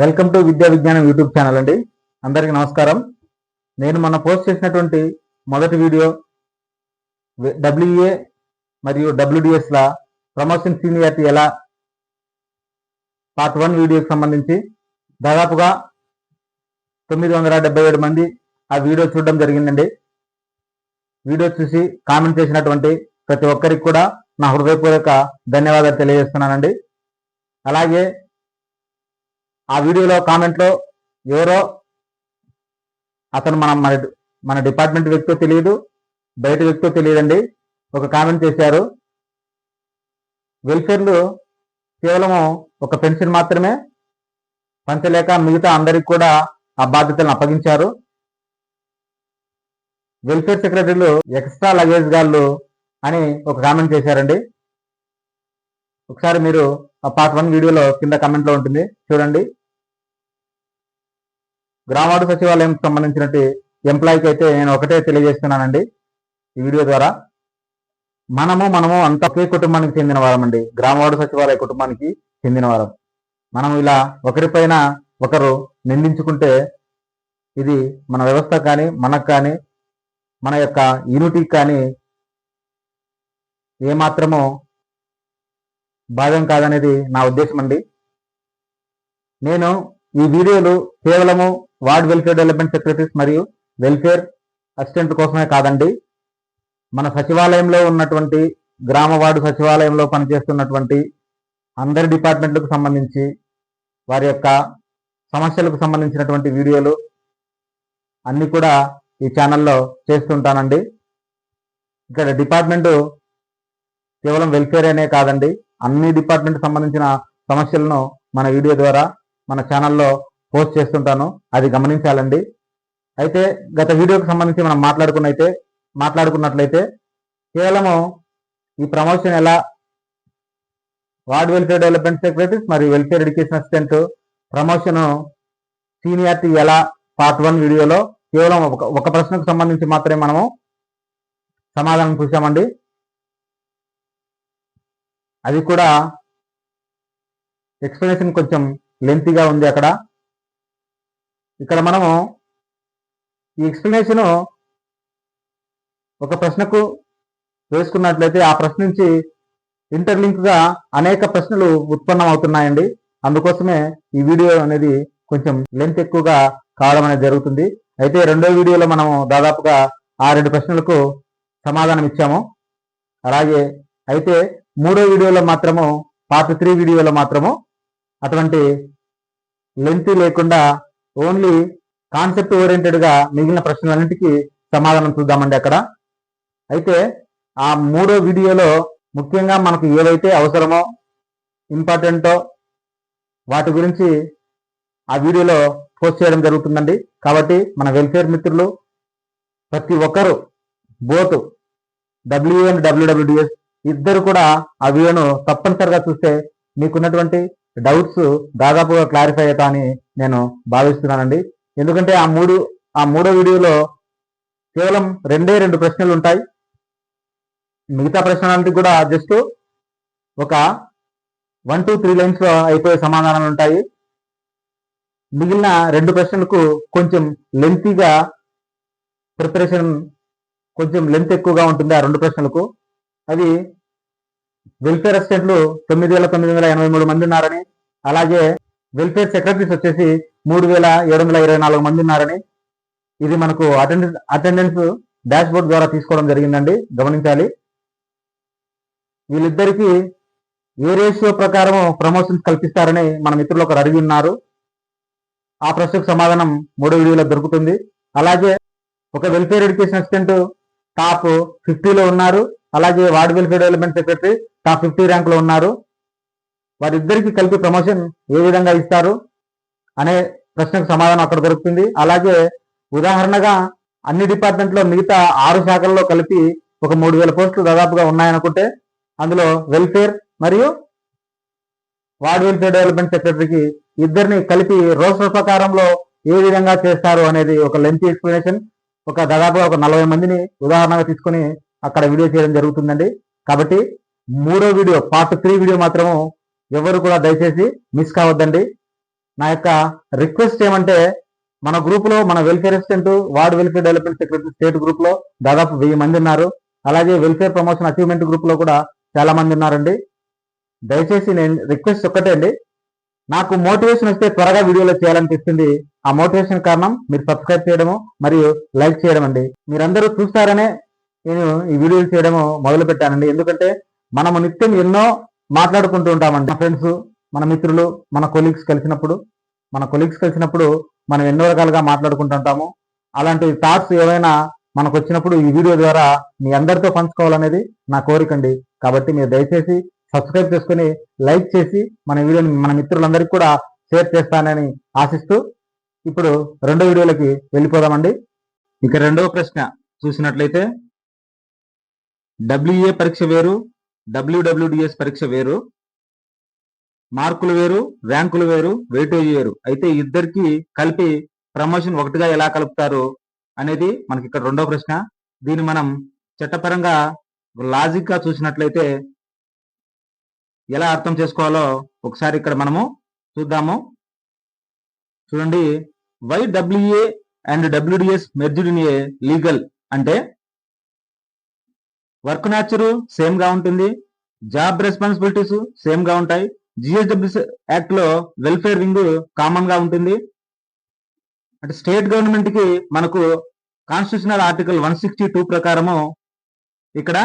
Welcome to విద్యా విజ్ఞానం YouTube channel అండి. అందరికీ నమస్కారం. నేను మొన్న పోస్ట్ చేసినటువంటి మొదటి వీడియో డబ్ల్యూఏ మరియు డబ్ల్యూడిఎస్ల ప్రమోషన్ సీనియారిటీ ఎలా? పార్ట్ వన్ వీడియోకి సంబంధించి దాదాపుగా తొమ్మిది వందల డెబ్బై ఏడు మంది ఆ వీడియో చూడడం జరిగిందండి. వీడియో చూసి కామెంట్ చేసినటువంటి ప్రతి ఒక్కరికి కూడా నా హృదయపూర్వక ధన్యవాదాలు తెలియజేస్తున్నానండి. అలాగే ఆ వీడియోలో కామెంట్లో ఎవరో అతను మనం మన మన డిపార్ట్మెంట్ వ్యక్తితో తెలియదు బయట వ్యక్తితో తెలియదండి. ఒక కామెంట్ చేశారు. వెల్ఫేర్లు కేవలము ఒక పెన్షన్ మాత్రమే పంచలేక మిగతా అందరికి కూడా ఆ బాధ్యతలను అప్పగించారు. వెల్ఫేర్ సెక్రటరీలు ఎక్స్ట్రా లగేజ్ గాళ్ళు అని ఒక కామెంట్ చేశారండి. ఒకసారి మీరు ఆ పార్ట్ వన్ వీడియోలో కింద కామెంట్లో ఉంటుంది. చూడండి. గ్రామాడు సచివాలయం సంబంధించినట్టు ఎంప్లాయీకి అయితే నేను ఒకటే తెలియజేస్తున్నానండి ఈ వీడియో ద్వారా. మనము మనము అంత ఒకే కుటుంబానికి చెందిన వారమండి గ్రామవాడు సచివాలయ కుటుంబానికి చెందిన వారం. మనం ఇలా ఒకరిపైన ఒకరు నిందించుకుంటే ఇది మన వ్యవస్థ కానీ మనకు కానీ మన యొక్క యూనిటీకి కానీ ఏమాత్రము భాగం కాదనేది నా ఉద్దేశం అండి నేను ఈ వీడియోలు కేవలము వార్డ్ వెల్ఫేర్ డెవలప్మెంట్ సెక్రటరీస్ మరియు వెల్ఫేర్ అసిస్టెంట్ కోసమే కాదండి. మన సచివాలయంలో ఉన్నటువంటి గ్రామ వార్డు సచివాలయంలో పనిచేస్తున్నటువంటి అందరి డిపార్ట్మెంట్లకు సంబంధించి వారి యొక్క సమస్యలకు సంబంధించినటువంటి వీడియోలు అన్ని కూడా ఈ ఛానల్లో చేస్తుంటానండి. ఇక్కడ డిపార్ట్మెంటు కేవలం వెల్ఫేర్ అనే కాదండి అన్ని డిపార్ట్మెంట్ సంబంధించిన సమస్యలను మన వీడియో ద్వారా మన ఛానల్లో పోస్ట్ చేస్తుంటాను. అది గమనించాలండి. అయితే గత వీడియోకి సంబంధించి మనం మాట్లాడుకున్నైతే మాట్లాడుకున్నట్లయితే కేవలము ఈ ప్రమోషన్ ఎలా? వార్డ్ వెల్ఫేర్ డెవలప్మెంట్ సెక్రటరీస్ మరియు welfare education assistant promotion seniority ఎలా? పార్ట్ వన్ వీడియోలో కేవలం ఒక ఒక ప్రశ్నకు సంబంధించి మాత్రమే మనము సమాధానం చూసామండి అది కూడా ఎక్స్ప్లెనేషన్ కొంచెం లెంతీగా ఉంది అక్కడ. ఇక్కడ మనము ఈ ఎక్స్ప్లెనేషను ఒక ప్రశ్నకు వేసుకున్నట్లయితే ఆ ప్రశ్న నుంచి ఇంటర్లింక్గా అనేక ప్రశ్నలు ఉత్పన్నం అవుతున్నాయండి అందుకోసమే ఈ వీడియో అనేది కొంచెం లెంత్ ఎక్కువగా కావడం అనేది జరుగుతుంది. అయితే రెండో వీడియోలో మనము దాదాపుగా ఆ రెండు ప్రశ్నలకు సమాధానం ఇచ్చాము. అలాగే అయితే మూడో వీడియోలో మాత్రము పార్ట్ త్రీ వీడియోలో మాత్రము అటువంటి లెంత్ లేకుండా ఓన్లీ కాన్సెప్ట్ ఓరియంటెడ్గా మిగిలిన ప్రశ్నలన్నిటికీ సమాధానం చూద్దామండి అక్కడ. అయితే ఆ మూడో వీడియోలో ముఖ్యంగా మనకు ఏవైతే అవసరమో ఇంపార్టెంటో వాటి గురించి ఆ వీడియోలో పోస్ట్ చేయడం జరుగుతుందండి. కాబట్టి మన వెల్ఫేర్ మిత్రులు ప్రతి ఒక్కరూ బోత్ డబ్ల్యూ అండ్ డబ్ల్యూడబ్ల్యూడిఎస్ ఇద్దరు కూడా ఆ వీడియోను తప్పనిసరిగా చూస్తే మీకున్నటువంటి డౌట్స్ దాదాపుగా క్లారిఫై అవుతా అని నేను భావిస్తున్నానండి. ఎందుకంటే ఆ మూడు ఆ మూడో వీడియోలో కేవలం రెండే రెండు ప్రశ్నలు ఉంటాయి. మిగతా ప్రశ్నలన్నిటి కూడా జస్ట్ ఒక వన్ టూ త్రీ లైన్స్లో అయిపోయే సమాధానాలు ఉంటాయి. మిగిలిన రెండు ప్రశ్నలకు కొంచెం లెంతీగా ప్రిపరేషన్ కొంచెం లెంత్ ఎక్కువగా ఉంటుంది ఆ రెండు ప్రశ్నలకు. అవి వెల్ఫేర్ అసిస్టెంట్లు తొమ్మిది వేల తొమ్మిది వందల ఎనభై మూడు మంది ఉన్నారని అలాగే వెల్ఫేర్ సెక్రటరీస్ వచ్చేసి మూడు వేల ఏడు వందల ఇరవై నాలుగు మంది ఉన్నారని ఇది మనకు అటెండెన్స్ అటెండెన్స్ డాష్ బోర్డ్ ద్వారా తీసుకోవడం జరిగిందండి. గమనించాలి. వీళ్ళిద్దరికీ ఏ రేషియో ప్రకారం ప్రమోషన్స్ కల్పిస్తారని మన మిత్రులు ఒకరు అడిగి ఉన్నారు. ఆ ప్రశ్నకు సమాధానం మూడో వీడియోలో దొరుకుతుంది. అలాగే ఒక వెల్ఫేర్ ఎడ్యుకేషన్ అసిస్టెంట్ టాప్ ఫిఫ్టీలో ఉన్నారు. అలాగే ward welfare development secretary top fifty ర్యాంక్లో ఉన్నారు. వారిద్దరికి కలిపి ప్రమోషన్ ఏ విధంగా ఇస్తారు అనే ప్రశ్నకు సమాధానం అక్కడ దొరుకుతుంది. అలాగే ఉదాహరణగా అన్ని డిపార్ట్మెంట్లో మిగతా ఆరు శాఖల్లో కలిపి ఒక మూడు వేల పోస్టులు దాదాపుగా ఉన్నాయనుకుంటే అందులో వెల్ఫేర్ మరియు వార్డ్ వెల్ఫేర్ డెవలప్మెంట్ సెక్రటరీకి ఇద్దరిని కలిపి రోస్టర్ ప్రకారంలో ఏ విధంగా చేస్తారు అనేది ఒక లెంత్ ఎక్స్ప్లెనేషన్ ఒక దాదాపుగా ఒక నలభై మందిని ఉదాహరణగా తీసుకొని అక్కడ వీడియో చేయడం జరుగుతుందండి. కాబట్టి మూడో వీడియో పార్ట్ త్రీ వీడియో మాత్రము ఎవరు కూడా దయచేసి మిస్ కావద్దండి. నా యొక్క రిక్వెస్ట్ ఏమంటే మన గ్రూప్లో మన welfare assistant ward welfare development secretary state గ్రూప్లో దాదాపు వెయ్యి మంది ఉన్నారు. అలాగే వెల్ఫేర్ ప్రమోషన్ అచీవ్మెంట్ గ్రూప్లో కూడా చాలా మంది ఉన్నారండి. దయచేసి నేను రిక్వెస్ట్ ఒక్కటే అండి. నాకు మోటివేషన్ వస్తే త్వరగా వీడియోలో చేయాలనిపిస్తుంది. ఆ మోటివేషన్ కారణం మీరు సబ్స్క్రైబ్ చేయడము మరియు లైక్ చేయడం అండి. మీరందరూ చూస్తారనే నేను ఈ వీడియోలు చేయడము మొదలు పెట్టానండి ఎందుకంటే మనము నిత్యం ఎన్నో మాట్లాడుకుంటూ ఉంటామండి. మన ఫ్రెండ్స్ మన మిత్రులు మన కొలీగ్స్ కలిసినప్పుడు మన కొలీగ్స్ కలిసినప్పుడు మనం ఎన్నో రకాలుగా మాట్లాడుకుంటుంటాము అలాంటి థాట్స్ ఏవైనా మనకు వచ్చినప్పుడు ఈ వీడియో ద్వారా మీ అందరితో పంచుకోవాలనేది నా కోరిక అండి. కాబట్టి మీరు దయచేసి సబ్స్క్రైబ్ చేసుకుని లైక్ చేసి మన వీడియోని మన మిత్రులందరికీ కూడా షేర్ చేస్తానని ఆశిస్తూ ఇప్పుడు రెండో వీడియోలకి వెళ్ళిపోదామండి. ఇక రెండవ ప్రశ్న చూసినట్లయితే డబ్ల్యూఏ పరీక్ష వేరు డబ్ల్యూడబ్ల్యూడిఎస్ పరీక్ష వేరు. మార్కులు వేరు ర్యాంకులు వేరు వెయిటేజ్ వేరు. అయితే ఇద్దరికి కలిపి ప్రమోషన్ ఒకటిగా ఎలా కలుపుతారు అనేది మనకి ఇక్కడ రెండో ప్రశ్న. దీన్ని మనం చట్టపరంగా లాజిక్గా చూసినట్లయితే ఎలా అర్థం చేసుకోవాలో ఒకసారి ఇక్కడ మనము చూద్దాము. చూడండి. Why WA and WDS merged in a legal అంటే వర్క్ నేచర్ సేమ్గా ఉంటుంది. జాబ్ రెస్పాన్సిబిలిటీస్ సేమ్గా ఉంటాయి. జిఎస్డబ్ల్యూ యాక్ట్లో వెల్ఫేర్ వింగ్ కామన్గా ఉంటుంది. అంటే స్టేట్ గవర్నమెంట్కి మనకు constitutional article one sixty two ప్రకారము ఇక్కడ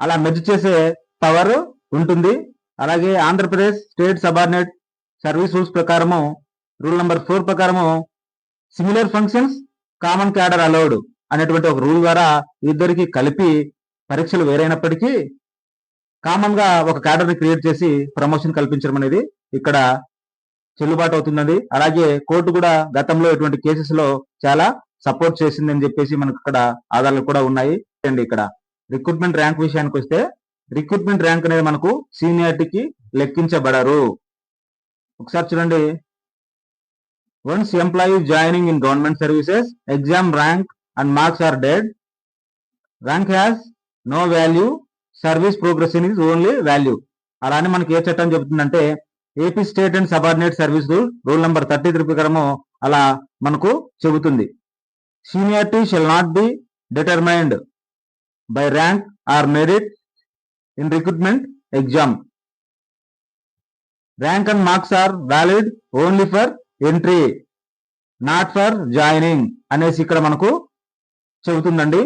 అలా మెర్జ్ చేసే పవర్ ఉంటుంది. అలాగే Andhra Pradesh state subordinate service rules ప్రకారము రూల్ నెంబర్ ఫోర్ ప్రకారము similar functions common cadre allowed. అనేటువంటి ఒక రూల్ ద్వారా ఇద్దరికి కలిపి పరీక్షలు వేరైనప్పటికీ కామన్గా ఒక క్యాడర్ని క్రియేట్ చేసి ప్రమోషన్ కల్పించడం అనేది ఇక్కడ చెల్లుబాటు అవుతుందండి. అలాగే కోర్టు కూడా గతంలో ఇటువంటి కేసెస్లో చాలా సపోర్ట్ చేసిందని చెప్పేసి మనకు ఇక్కడ ఆధారాలు కూడా ఉన్నాయి. అండి ఇక్కడ రిక్రూట్మెంట్ ర్యాంక్ విషయానికి వస్తే రిక్రూట్మెంట్ ర్యాంక్ అనేది మనకు సీనియారిటీకి లెక్కించబడరు. ఒకసారి చూడండి. Once employee joining in government services exam rank and marks are dead rank has no value service progression is only value అలానే మనకి ఏ చట్టం చెబుతుందంటే AP state and subordinate service rule rule number thirty three ప్రకారము అలా మనకు చెబుతుంది. Seniority shall not be determined by rank or merit in recruitment exam rank and marks are valid only for entry not for joining అనేసి ఇక్కడ మనకు చెబుతుందండి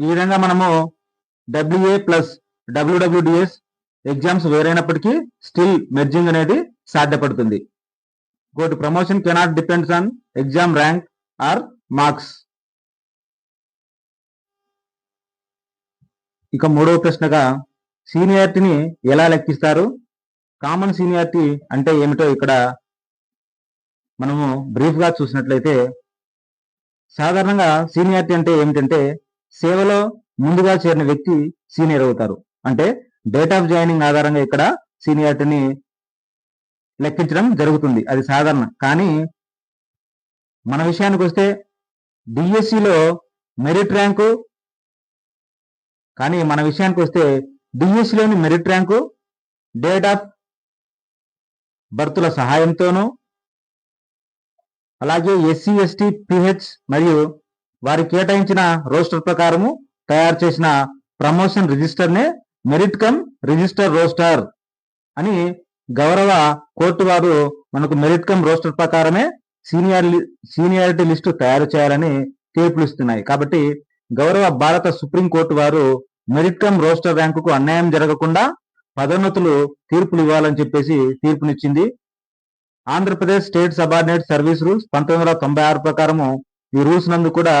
ఈ విధంగా మనము డబ్ల్యూఏ ప్లస్ డబ్ల్యూడబ్ల్యూడిఎస్ ఎగ్జామ్స్ వేరైనప్పటికీ స్టిల్ మెర్జింగ్ అనేది సాధ్యపడుతుంది. ఇంకోటి promotion cannot depends on exam rank or marks ఇక మూడవ ప్రశ్నగా సీనియారిటీని ఎలా లెక్కిస్తారు? కామన్ సీనియారిటీ అంటే ఏమిటో ఇక్కడ మనము బ్రీఫ్గా చూసినట్లయితే సాధారణంగా సీనియారిటీ అంటే ఏమిటంటే సేవలో ముందుగా చేరిన వ్యక్తి సీనియర్ అవుతారు. అంటే డేట్ ఆఫ్ జాయినింగ్ ఆధారంగా ఇక్కడ సీనియారిటీని లెక్కించడం జరుగుతుంది. అది సాధారణ. కానీ మన విషయానికి వస్తే డిఎస్సిలో మెరిట్ ర్యాంకు కానీ మన విషయానికి వస్తే డిఎస్సిలోని మెరిట్ ర్యాంకు డేట్ ఆఫ్ బర్తుల సహాయంతోనూ అలాగే ఎస్సీ ఎస్టీ పిహెచ్ మరియు వారి కేటాయించిన రోస్టర్ ప్రకారము తయారు చేసిన ప్రమోషన్ రిజిస్టర్నే మెరిట్ కమ్ రిజిస్టర్ రోస్టర్ అని గౌరవ కోర్టు వారు మనకు మెరిట్ కమ్ రోస్టర్ ప్రకారమే సీనియర్ సీనియారిటీ లిస్టు తయారు చేయాలని తీర్పులు ఇస్తున్నాయి. కాబట్టి గౌరవ భారత సుప్రీం కోర్టు వారు మెరిట్ కమ్ రోస్టర్ ర్యాంకుకు అన్యాయం జరగకుండా పదోన్నతులు తీర్పులు ఇవ్వాలని చెప్పేసి తీర్పునిచ్చింది Andhra Pradesh state subordinate service rules పంతొమ్మిది వందల తొంభై ఆరు ప్రకారము ఈ రూల్స్ నందు కూడా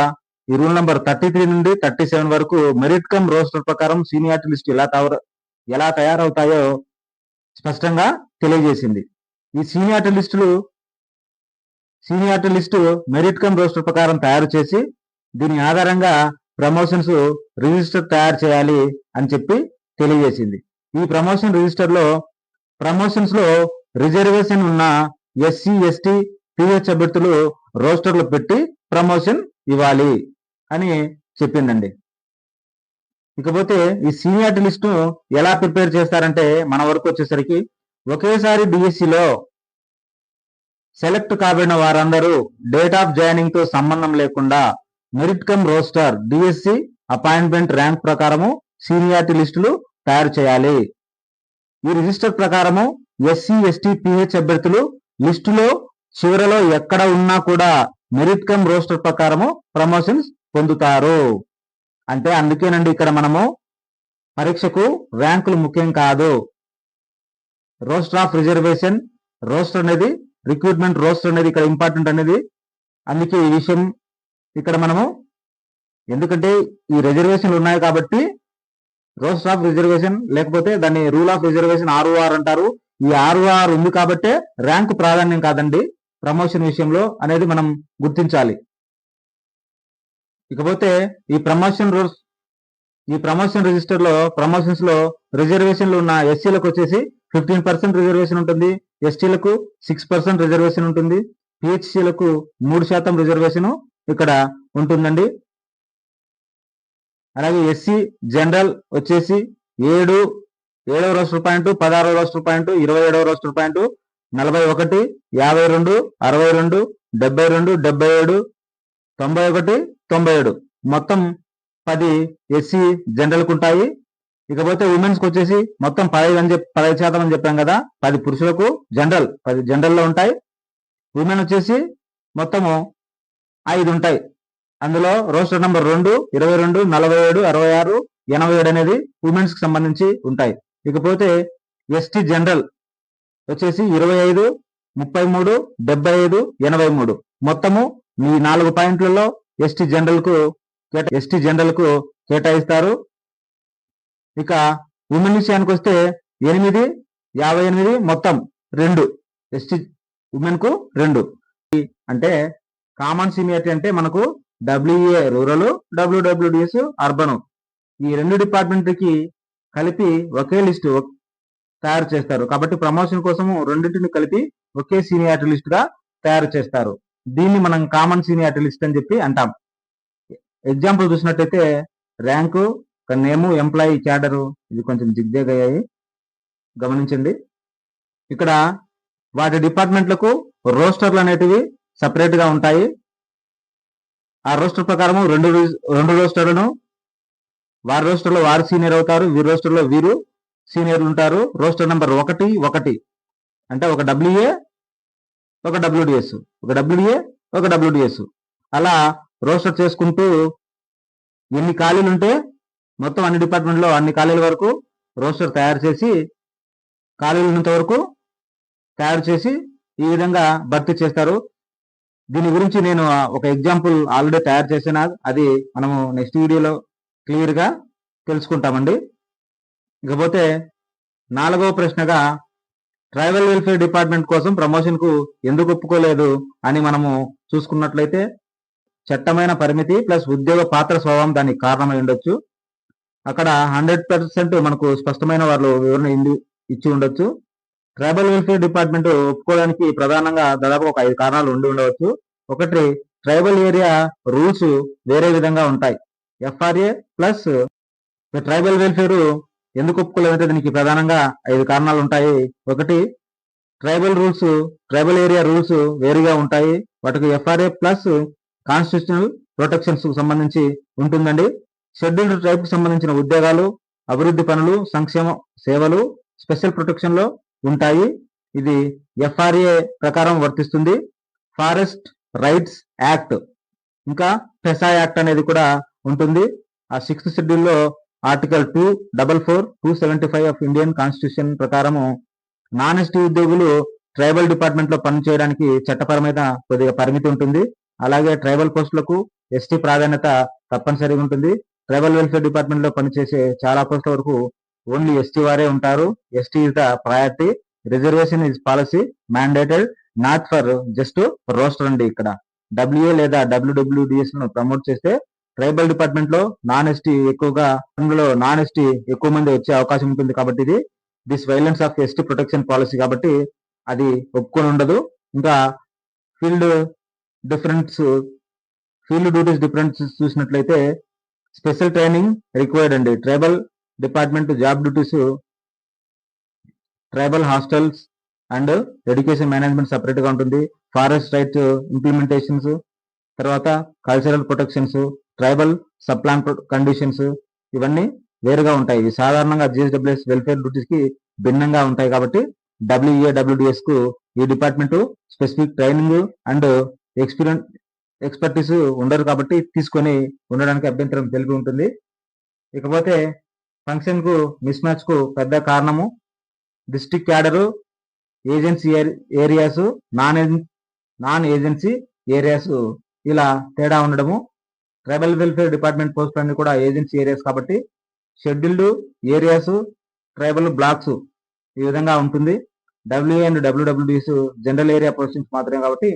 ఈ రూల్ నంబర్ థర్టీ త్రీ నుండి థర్టీ సెవెన్ వరకు మెరిట్ కమ్ రోస్టర్ ప్రకారం సీనియారిటీ లిస్ట్ ఎలా తవర ఎలా తయారవుతాయో స్పష్టంగా తెలియజేసింది. ఈ సీనియారిటీ లిస్టులు seniority list merit cum roster ప్రకారం తయారు చేసి దీని ఆధారంగా ప్రమోషన్స్ రిజిస్టర్ తయారు చేయాలి అని చెప్పి తెలియజేసింది. ఈ ప్రమోషన్ రిజిస్టర్లో రిజర్వేషన్ ఉన్న ఎస్సీ ఎస్టీ పిహెచ్ అభ్యర్థులు రోస్టర్లు పెట్టి ప్రమోషన్ ఇవ్వాలి అని చెప్పిందండి. ఇకపోతే ఈ సీనియారిటీ లిస్టు ఎలా ప్రిపేర్ చేస్తారంటే మన వరకు వచ్చేసరికి ఒకేసారి డిఎస్సిలో సెలెక్ట్ కాబడిన వారందరూ డేట్ ఆఫ్ జాయినింగ్తో సంబంధం లేకుండా merit cum roster DSC appointment rank ప్రకారము సీనియారిటీ లిస్టులు తయారు చేయాలి. ఈ రిజిస్టర్ ప్రకారము ఎస్సీ ఎస్టీ పిహెచ్ అభ్యర్థులు లిస్టులో చివరలో ఎక్కడ ఉన్నా కూడా మెరిట్ కమ్ రోస్టర్ ప్రకారము ప్రమోషన్స్ పొందుతారు. అంటే అందుకేనండి ఇక్కడ మనము పరీక్షకు ర్యాంకులు ముఖ్యం కాదు. రోస్టర్ ఆఫ్ రిజర్వేషన్ రోస్టర్ అనేది రిక్రూట్మెంట్ రోస్టర్ అనేది ఇక్కడ ఇంపార్టెంట్ అనేది. అందుకే ఈ విషయం ఇక్కడ మనము ఎందుకంటే ఈ రిజర్వేషన్లు ఉన్నాయి కాబట్టి రోస్టర్ ఆఫ్ రిజర్వేషన్ లేకపోతే దాన్ని రూల్ ఆఫ్ రిజర్వేషన్ ఆర్ఓఆర్ అంటారు. ఈ ఆర్ఓఆర్ ఉంది కాబట్టే ర్యాంకు ప్రాధాన్యం కాదండి. ప్రమోషన్ విషయంలో అనేది మనం గుర్తించాలి. ఇకపోతే ఈ ప్రమోషన్ రూల్స్ ఈ ప్రమోషన్ రిజిస్టర్లో ప్రమోషన్స్లో రిజర్వేషన్లు ఉన్న ఎస్సీలకు వచ్చేసి ఫిఫ్టీన్ పర్సెంట్ రిజర్వేషన్ ఉంటుంది. ఎస్టీలకు సిక్స్ పర్సెంట్ రిజర్వేషన్ ఉంటుంది. పిహెచ్సిలకు మూడు శాతం రిజర్వేషన్ ఇక్కడ ఉంటుందండి. అలాగే ఎస్సీ జనరల్ వచ్చేసి ఏడు ఏడవ రోస్టర్ పాయింట్ పదహారవ రోస్టర్ పాయింట్ ఇరవై ఏడవ రోస్టర్ పాయింట్ నలభై ఒకటి యాభై రెండు అరవై రెండు డెబ్బై రెండు డెబ్బై ఏడు తొంభై ఒకటి తొంభై ఏడు. మొత్తం పది ఎస్సీ జనరల్కి ఉంటాయి. ఇకపోతే ఉమెన్స్కి వచ్చేసి మొత్తం పదహైదు అని చెప్పి పదహైదు శాతం అని చెప్పాం కదా పది పురుషులకు జనరల్ పది జనరల్లో ఉంటాయి. ఉమెన్ వచ్చేసి మొత్తము ఐదు ఉంటాయి. అందులో రోస్టర్ నెంబర్ రెండు ఇరవై రెండు నలభై ఏడు అరవై ఆరు ఎనభై ఏడు అనేది ఉమెన్స్కి సంబంధించి ఉంటాయి. ఇకపోతే ఎస్టీ జనరల్ వచ్చేసి ఇరవై ఐదు ముప్పై మూడు డెబ్బై ఐదు ఎనభై మూడు. మొత్తము ఈ నాలుగు పాయింట్లలో ఎస్టీ జనరల్కు ఎస్టీ జనరల్కు కేటాయిస్తారు. ఇక ఉమెన్ విషయానికి వస్తే ఎనిమిది యాభై ఎనిమిది మొత్తం రెండు. ఎస్టీ ఉమెన్కు రెండు. అంటే కామన్ సీనియారిటీ అంటే మనకు డబ్ల్యూఏ రూరల్ డబ్ల్యూడబ్ల్యూడిఎస్ అర్బన్ ఈ రెండు డిపార్ట్మెంట్కి కలిపి ఒకే లిస్టు తయారు చేస్తారు. కాబట్టి ప్రమోషన్ కోసము రెండింటిని కలిపి ఒకే సీనియారిటీ లిస్ట్గా తయారు చేస్తారు. దీన్ని మనం కామన్ సీనియారిటీ లిస్ట్ అని చెప్పి అంటాం. ఎగ్జాంపుల్ చూసినట్టయితే ర్యాంకు నేము ఎంప్లాయీ క్యాడరు ఇది కొంచెం జిగ్జాగ్ అయ్యాయి. గమనించండి. ఇక్కడ వాటి డిపార్ట్మెంట్లకు రోస్టర్లు అనేటివి సపరేట్గా ఉంటాయి. ఆ రోస్టర్ ప్రకారము రెండు రెండు రోస్టర్లను వారి రోస్టర్లో వారు సీనియర్ అవుతారు వీరి రోస్టర్లో వీరు సీనియర్లు ఉంటారు. రోస్టర్ నెంబర్ ఒకటి ఒకటి. అంటే ఒక డబ్ల్యూఏ ఒక డబ్ల్యూడిఎస్ ఒక డబ్ల్యూఏ ఒక డబ్ల్యూడిఎస్ అలా రోస్టర్ చేసుకుంటూ ఎన్ని ఖాళీలు ఉంటే మొత్తం అన్ని డిపార్ట్మెంట్లో అన్ని ఖాళీల వరకు రోస్టర్ తయారు చేసి ఖాళీలు ఉన్నంత వరకు తయారు చేసి ఈ విధంగా భర్తీ చేస్తారు. దీని గురించి నేను ఒక ఎగ్జాంపుల్ ఆల్రెడీ తయారు చేసిన అది మనము నెక్స్ట్ వీడియోలో క్లియర్గా తెలుసుకుంటామండి. ఇకపోతే నాలుగవ ప్రశ్నగా ట్రైబల్ వెల్ఫేర్ డిపార్ట్మెంట్ కోసం ప్రమోషన్కు ఎందుకు ఒప్పుకోలేదు అని మనము చూసుకున్నట్లయితే చట్టమైన పరిమితి ప్లస్ ఉద్యోగ పాత్ర స్వభావం దానికి కారణమై ఉండొచ్చు. అక్కడ హండ్రెడ్ పర్సెంట్ మనకు స్పష్టమైన వాళ్ళు వివరణ ఇచ్చి ఉండొచ్చు. ట్రైబల్ వెల్ఫేర్ డిపార్ట్మెంట్ ఒప్పుకోవడానికి ప్రధానంగా దాదాపు ఒక ఐదు కారణాలు ఉండి ఉండవచ్చు. ఒకటి ట్రైబల్ ఏరియా రూల్స్ వేరే విధంగా ఉంటాయి. ఎఫ్ఆర్ఏ ప్లస్ ట్రైబల్ వెల్ఫేర్ ఎందుకు ఒప్పుకోలేదంటే దీనికి ప్రధానంగా ఐదు కారణాలు ఉంటాయి. ఒకటి tribal rules tribal area rules వేరుగా ఉంటాయి. వాటికి ఎఫ్ఆర్ఏ ప్లస్ కాన్స్టిట్యూషనల్ ప్రొటెక్షన్స్కు సంబంధించి ఉంటుందండి. షెడ్యూల్డ్ ట్రైబ్కు సంబంధించిన ఉద్యోగాలు అభివృద్ధి పనులు సంక్షేమ సేవలు స్పెషల్ ప్రొటెక్షన్లో ఉంటాయి. ఇది ఎఫ్ఆర్ఏ ప్రకారం వర్తిస్తుంది. ఫారెస్ట్ రైట్స్ యాక్ట్ ఇంకా ఫెసా యాక్ట్ అనేది కూడా ఉంటుంది. ఆ సిక్స్త్ షెడ్యూల్లో article two double four two seventy five of Indian constitution ప్రకారము నాన్ ఎస్టీ ఉద్యోగులు ట్రైబల్ డిపార్ట్మెంట్లో పనిచేయడానికి చట్టపరమైన కొద్దిగా పరిమితి ఉంటుంది. అలాగే ట్రైబల్ పోస్టులకు ఎస్టీ ప్రాధాన్యత తప్పనిసరిగా ఉంటుంది. ట్రైబల్ వెల్ఫేర్ డిపార్ట్మెంట్లో పనిచేసే చాలా పోస్టుల వరకు ఓన్లీ ఎస్టీ వారే ఉంటారు. ST is the priority. Reservation is policy. Mandated not for just roster అండి ఇక్కడ. డబ్ల్యూఏ లేదా డబ్ల్యూడబ్ల్యూడిఎస్ను ప్రమోట్ చేస్తే ట్రైబల్ డిపార్ట్మెంట్లో నాన్ ఎస్టీ ఎక్కువగా అందులో నాన్ ఎస్టీ ఎక్కువ మంది వచ్చే అవకాశం ఉంటుంది కాబట్టి ఇది this violence of ST protection policy కాబట్టి అది ఒప్పుకొని ఉండదు. ఇంకా field difference field duties difference చూసినట్లయితే స్పెషల్ ట్రైనింగ్ రిక్వైర్డ్ అండి. Tribal department job duties tribal hostels and education management సపరేట్గా ఉంటుంది. ఫారెస్ట్ రైట్ ఇంప్లిమెంటేషన్స్ తర్వాత cultural protections tribal supplant conditions ఇవన్నీ వేరుగా ఉంటాయి. ఇవి సాధారణంగా జిఎస్డబ్ల్యూఎస్ వెల్ఫేర్ డ్యూటీస్కి భిన్నంగా ఉంటాయి కాబట్టి డబ్ల్యూఏ డబ్ల్యూడిఎస్కు ఈ department specific training and experience expertise ఉండరు కాబట్టి తీసుకొని ఉండడానికి అభ్యంతరం తెలిపి ఉంటుంది. ఇకపోతే ఫంక్షన్కు మిస్ మ్యాచ్కు పెద్ద కారణము district cadre agency areas non non agency areas ఇలా తేడా ఉండడము. ట్రైబల్ వెల్ఫేర్ డిపార్ట్మెంట్ పోస్ట్ అన్ని కూడా ఏజెన్సీ ఏరియాస్ కాబట్టి షెడ్యూల్డ్ ఏరియాస్ ట్రైబల్ బ్లాక్స్ ఈ విధంగా ఉంటుంది. W and WWDS general area postings మాత్రమే కాబట్టి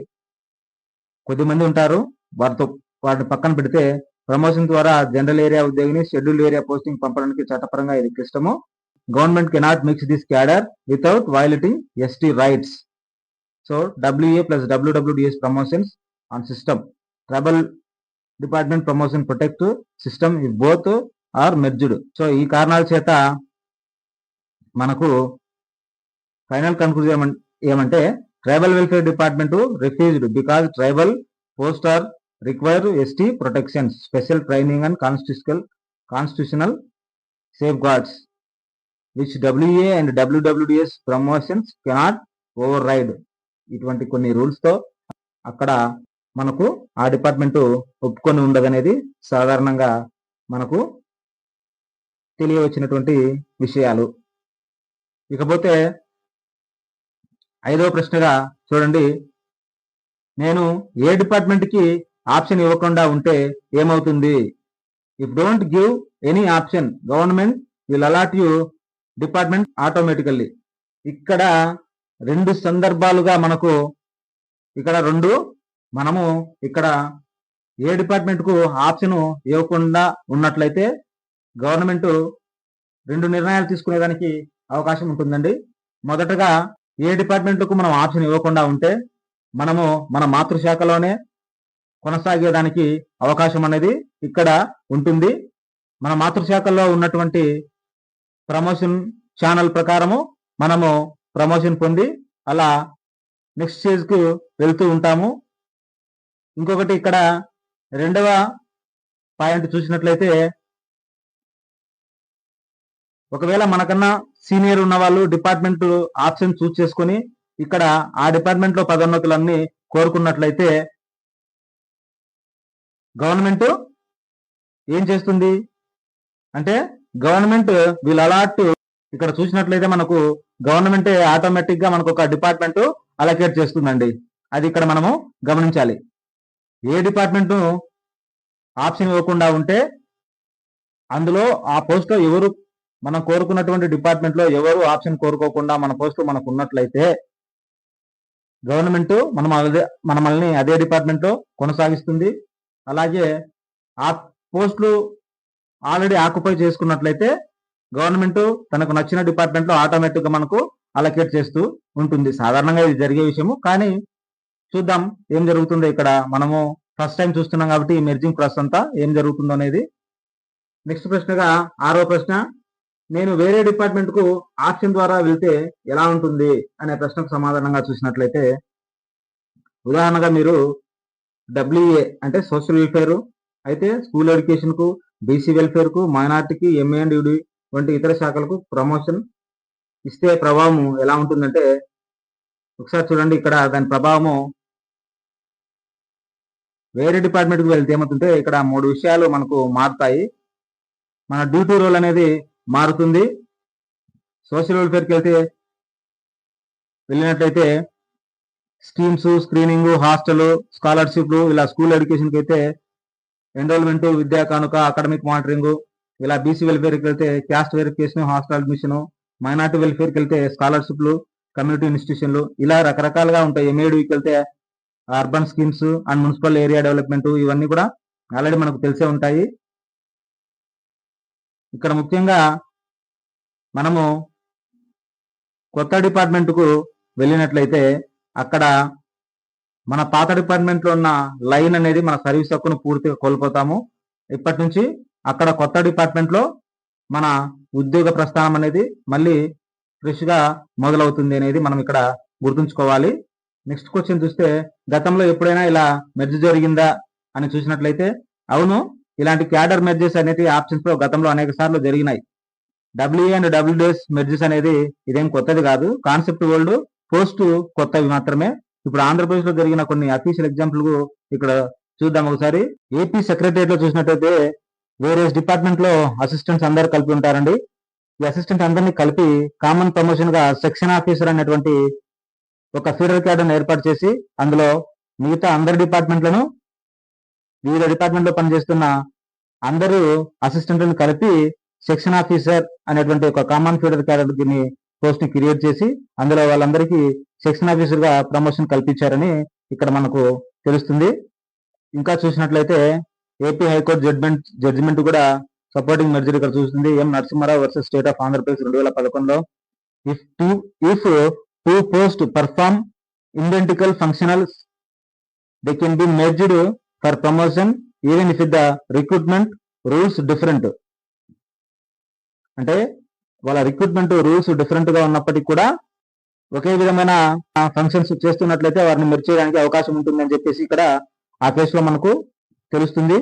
కొద్దిమంది ఉంటారు. వారితో వాటిని పక్కన పెడితే ప్రమోషన్ ద్వారా జనరల్ ఏరియా ఉద్యోగిని షెడ్యూల్ ఏరియా పోస్టింగ్ పంపడానికి చట్టపరంగా ఇది క్లిష్టము. Government cannot mix this cadre without violating ST rights so WA plus WWDS promotions on system tribal department promotion protect system ఈ బోత్ ఆర్ మెర్జ్డ్. సో ఈ కారణాల చేత మనకు ఫైనల్ కన్క్లూజన్ ఏమంటే tribal welfare department refused because tribal post are require ST protections special training and constitutional constitutional safeguards which WA and WWDS promotions cannot override ఇటువంటి కొన్ని రూల్స్తో అక్కడ మనకు ఆ డిపార్ట్మెంట్ ఒప్పుకొని ఉండదనేది సాధారణంగా మనకు తెలియవచ్చినటువంటి విషయాలు. ఇకపోతే ఐదవ ప్రశ్నగా చూడండి. నేను ఏ డిపార్ట్మెంట్కి ఆప్షన్ ఇవ్వకుండా ఉంటే ఏమవుతుంది? If don't give any option government will allot you department automatically ఇక్కడ రెండు సందర్భాలుగా మనకు ఇక్కడ రెండు మనము ఇక్కడ ఏ డిపార్ట్మెంట్కు ఆప్షన్ ఇవ్వకుండా ఉన్నట్లయితే గవర్నమెంట్ రెండు నిర్ణయాలు తీసుకునేదానికి అవకాశం ఉంటుందండి. మొదటగా ఏ డిపార్ట్మెంట్కు మనం ఆప్షన్ ఇవ్వకుండా ఉంటే మనము మన మాతృశాఖలోనే కొనసాగేదానికి అవకాశం అనేది ఇక్కడ ఉంటుంది. మన మాతృశాఖల్లో ఉన్నటువంటి ప్రమోషన్ ఛానల్ ప్రకారము మనము ప్రమోషన్ పొంది అలా నెక్స్ట్ స్టేజ్కు వెళ్తూ ఉంటాము. ఇంకొకటి ఇక్కడ రెండవ పాయింట్ చూసినట్లయితే ఒకవేళ మనకన్నా సీనియర్ ఉన్న వాళ్ళు డిపార్ట్మెంట్ ఆప్షన్ చూస్ చేసుకొని ఇక్కడ ఆ డిపార్ట్మెంట్లో పదోన్నతులన్నీ కోరుకున్నట్లయితే గవర్నమెంట్ ఏం చేస్తుంది? అంటే గవర్నమెంట్ వీళ్ళు అలాట్ ఇక్కడ చూసినట్లయితే మనకు గవర్నమెంటే ఆటోమేటిక్గా మనకు ఒక డిపార్ట్మెంట్ అలకేట్ చేస్తుందండి. అది ఇక్కడ మనము గమనించాలి. ఏ డిపార్ట్మెంట్ను ఆప్షన్ ఇవ్వకుండా ఉంటే అందులో ఆ పోస్ట్లో ఎవరు మనం కోరుకున్నటువంటి డిపార్ట్మెంట్లో ఎవరు ఆప్షన్ కోరుకోకుండా మన పోస్ట్ మనకు ఉన్నట్లయితే గవర్నమెంట్ మనం అదే మనల్ని అదే డిపార్ట్మెంట్లో కొనసాగిస్తుంది. అలాగే ఆ పోస్టులు ఆల్రెడీ ఆక్యుపై చేసుకున్నట్లయితే గవర్నమెంట్ తనకు నచ్చిన డిపార్ట్మెంట్లో ఆటోమేటిక్గా మనకు అలకేట్ చేస్తూ ఉంటుంది. సాధారణంగా ఇది జరిగే విషయము. కానీ చూద్దాం ఏం జరుగుతుందో ఇక్కడ. మనము ఫస్ట్ టైం చూస్తున్నాం కాబట్టి ఈ మెర్జింగ్ ప్రాసెస్ అంతా ఏం జరుగుతుందో అనేది. నెక్స్ట్ ప్రశ్నగా ఆరో ప్రశ్న నేను వేరే డిపార్ట్మెంట్కు ఆప్షన్ ద్వారా వెళ్తే ఎలా ఉంటుంది అనే ప్రశ్నకు సమాధానంగా చూసినట్లయితే ఉదాహరణగా మీరు డబ్ల్యూఏ అంటే సోషల్ వెల్ఫేర్ అయితే స్కూల్ ఎడ్యుకేషన్కు బీసీ వెల్ఫేర్కు మైనార్టీకి ఎంఏ అండ్ యూడి వంటి ఇతర శాఖలకు ప్రమోషన్ ఇస్తే ప్రభావం ఎలా ఉంటుందంటే ఒకసారి చూడండి ఇక్కడ దాని ప్రభావము. వేరే డిపార్ట్మెంట్కి వెళ్తే ఏమవుతుంటే ఇక్కడ మూడు విషయాలు మనకు మారుతాయి. మన డ్యూటీ రోల్ అనేది మారుతుంది. సోషల్ వెల్ఫేర్కి వెళ్తే వెళ్ళినట్లయితే స్కీమ్స్ స్క్రీనింగ్ హాస్టల్ స్కాలర్షిప్లు ఇలా స్కూల్ ఎడ్యుకేషన్కి అయితే enrolment Vidya Kanuka academic monitoring ఇలా బీసీ వెల్ఫేర్కి వెళ్తే caste verification hostel admission minority వెల్ఫేర్కి వెళ్తే స్కాలర్షిప్లు కమ్యూనిటీ ఇన్స్టిట్యూషన్లు ఇలా రకరకాలుగా ఉంటాయి. ఎంఏడికి వెళ్తే urban schemes and municipal area development ఇవన్నీ కూడా ఆల్రెడీ మనకు తెలిసే ఉంటాయి. ఇక్కడ ముఖ్యంగా మనము కొత్త డిపార్ట్మెంట్కు వెళ్ళినట్లయితే అక్కడ మన పాత డిపార్ట్మెంట్లో ఉన్న లైన్ అనేది మన సర్వీస్ హక్కును పూర్తిగా కోల్పోతాము. ఇప్పటి నుంచి అక్కడ కొత్త డిపార్ట్మెంట్లో మన ఉద్యోగ ప్రస్థానం అనేది మళ్ళీ ఫ్రెష్గా మొదలవుతుంది అనేది మనం ఇక్కడ గుర్తుంచుకోవాలి. నెక్స్ట్ క్వశ్చన్ చూస్తే గతంలో ఎప్పుడైనా ఇలా మెర్జ్ జరిగిందా? అని చూసినట్లయితే అవును ఇలాంటి క్యాడర్ మెర్జెస్ అనేది ఆప్షన్స్లో గతంలో అనేక సార్లు జరిగినాయి. డబ్ల్యూ అండ్ డబ్ల్యూడిఎస్ మెర్జెస్ అనేది ఇదేం కొత్తది కాదు. కాన్సెప్ట్ వరల్డ్ పోస్ట్ కొత్తవి మాత్రమే. ఇప్పుడు ఆంధ్రప్రదేశ్లో జరిగిన కొన్ని అఫీషియల్ ఎగ్జాంపుల్ ఇక్కడ చూద్దాం ఒకసారి. ఏపీ సెక్రటరియట్లో చూసినట్టయితే వేరే డిపార్ట్మెంట్లో అసిస్టెంట్స్ అందరు కలిపి ఉంటారండి. ఈ అసిస్టెంట్ అందరినీ కలిపి కామన్ ప్రమోషన్గా సెక్షన్ ఆఫీసర్ అనేటువంటి ఒక ఫీడర్ క్యాడర్ ఏర్పాటు చేసి అందులో మిగతా అందరి డిపార్ట్మెంట్లను వివిధ డిపార్ట్మెంట్లో పనిచేస్తున్న అందరూ అసిస్టెంట్లను కలిపి సెక్షన్ ఆఫీసర్ అనేటువంటి ఒక కామన్ ఫీడర్ క్యాడర్ని పోస్ట్ని క్రియేట్ చేసి అందులో వాళ్ళందరికీ సెక్షన్ ఆఫీసర్గా ప్రమోషన్ కల్పించారని ఇక్కడ మనకు తెలుస్తుంది. ఇంకా చూసినట్లయితే AP high court judgment judgment కూడా సపోర్టింగ్ మెర్జర్ ఇక్కడ చూస్తుంది. M Narasimha Rao versus state of Andhra Pradesh రెండు వేల పదకొండులో if two if two post perform identical functionals They can be merged for promotion even if the recruitment rules different అంటే వాళ్ళ recruitment rules డిఫరెంట్గా ఉన్నప్పటికీ కూడా ఒకే విధమైన ఫంక్షన్స్ చేస్తున్నట్లయితే వారిని మెర్జ్ చేయడానికి అవకాశం ఉంటుందని చెప్పేసి ఇక్కడ ఆ కేసులో మనకు తెలుస్తుంది.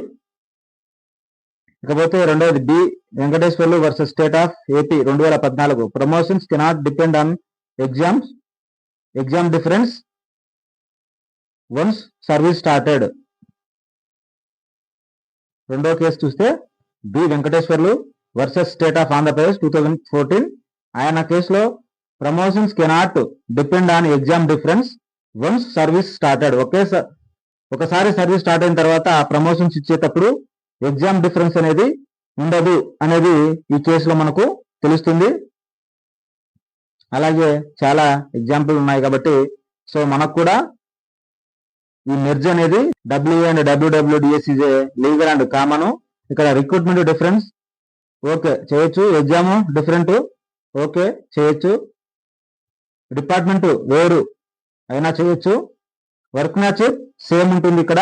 ఇకపోతే రెండవది B Venkateswarlu versus state of AP రెండు వేల పద్నాలుగు. Promotions cannot depend on exams exam difference once service started. రెండో కేసు చూస్తే B Venkateswarlu versus state of Andhra Pradesh two thousand fourteen. ఆయన కేసులో promotions cannot depend on exam difference. Once service started. ఒకే ఒకసారి service start అయిన తర్వాత promotions ఇచ్చేటప్పుడు exam difference అనేది ఉండదు అనేది ఈ కేసులో మనకు తెలుస్తుంది. అలాగే చాలా ఎగ్జాంపుల్ ఉన్నాయి కాబట్టి సో మనకు కూడా ఈ మెర్జ్ అనేది W and WWDS is legal and common ఇక్కడ రిక్రూట్మెంట్ డిఫరెన్స్ ఓకే చేయొచ్చు. ఎగ్జామ్ డిఫరెంట్ ఓకే చేయొచ్చు. డిపార్ట్మెంట్ వేరు. అయినా చేయొచ్చు. వర్క్ మ్యాచ్ సేమ్ ఉంటుంది ఇక్కడ.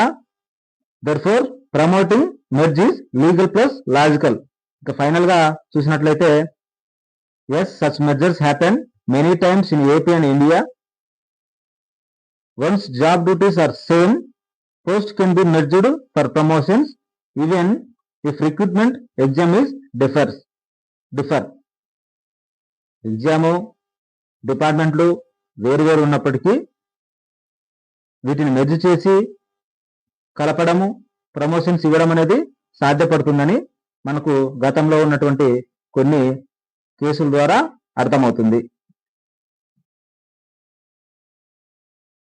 Therefore promoting merge legal plus logical ఇక ఫైనల్గా చూసినట్లయితే as such measures happen many times in AP and India once job duties are same post can be merged for promotions even if recruitment exam is differs differ exam డిపార్ట్మెంట్లు వేరు వేరు ఉన్నప్పటికీ వీటిని merge చేసి కలపడము promotions ఇవ్వడం అనేది సాధ్యపడుతుందని మనకు గతంలో ఉన్నటువంటి కొన్ని కేసుల ద్వారా అర్థమవుతుంది.